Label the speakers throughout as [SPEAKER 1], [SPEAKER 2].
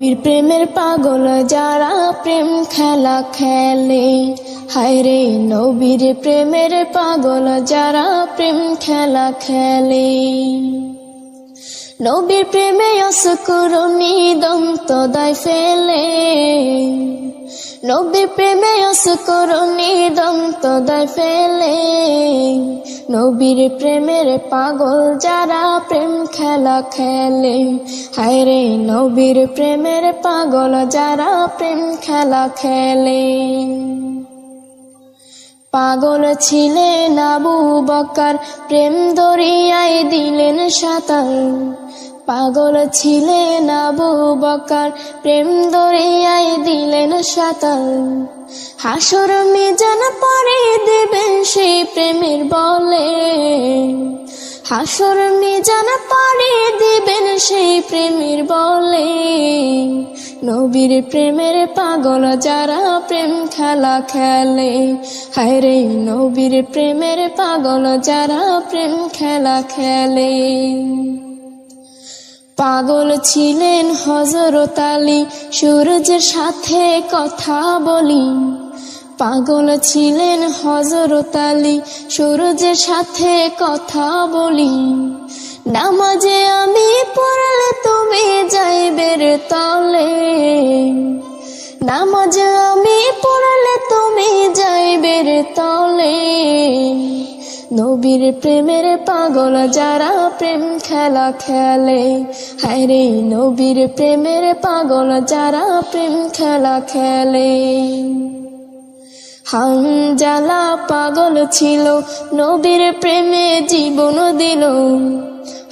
[SPEAKER 1] বীর প্রেমের পাগল যারা প্রেম খেলা খেলে। হায় রে নবীর প্রেমের পাগল যারা প্রেম খেলা খেলে। নবীর প্রেমে অসকুরনি দন্ত দায় ফেলে। নবীর প্রেমে অসকুরনি দন্ত দায় ফেলে। নবীর প্রেমের পাগল যারা প্রেম খেলা খেলে। হায় রে নবীর প্রেমের পাগল যারা প্রেম খেলা খেলে। পাগল ছিলেন আবু বকার, প্রেম দরিয়ায় দিলেন সাঁতার। পাগল ছিলেন আবু বকার, প্রেম দরিয়ায় দিলেন সাঁতার। হাসর মিজান দেবেন সেই প্রেমের বলে। হাসর মিজান পরে দিবেন সেই প্রেমের বলে। নবীর প্রেমের পাগল যারা প্রেম খেলা খেলে। হায় রে নবীর প্রেমের পাগল যারা প্রেম খেলা খেলে। পাগল ছিলেন হজরত আলী সূরজের সাথে কথা বলি। পাগল ছিলেন হজরত আলী। সূরজের সাথে কথা বলি। নামাজে আমি পড়লে তুমি যাইবের তলে। নামাজে আমি পড়লে তুমি যাইবের তলে। নবীর প্রেমের পাগল যারা প্রেম খেলা খেলে। হায় রে নবীর প্রেমের পাগল যারা প্রেম খেলা খেলে। হানজালা পাগল ছিল, নবীর প্রেমে জীবন দিল।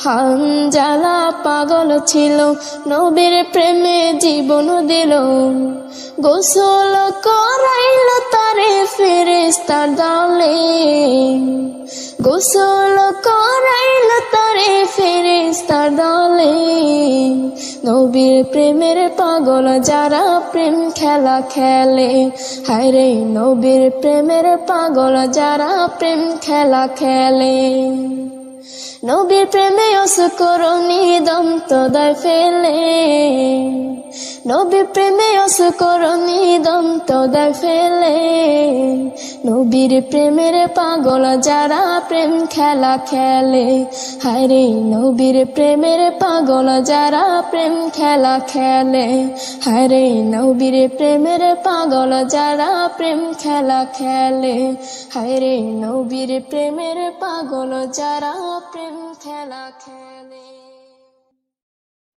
[SPEAKER 1] হানজালা পাগল ছিল, নবীর প্রেমে জীবন দিল। গোসল করাইল তারে ফেরেস্তার দলে গোসল করাইল তারে ফেরেস্তার দলে। নবীর প্রেমের পাগল যারা প্রেম খেলা খেলে। হায় রে নবীর প্রেমের পাগল যারা প্রেম খেলা খেলে। নবীর প্রেমে অসকরণী দন্ত দায় ফেলে। নবীর প্রেমে অসকরণী দন্ত দায় ফেলে। নবীর প্রেমের পাগল যারা প্রেম খেলা খেলে। হায় রে নবীর প্রেমের পাগল যারা প্রেম খেলা খেলে। হায় রে নবীর প্রেমের পাগল যারা প্রেম খেলা খেলে। হায় রে নবীর প্রেমের পাগল যারা প্রেম খেলা খেলে।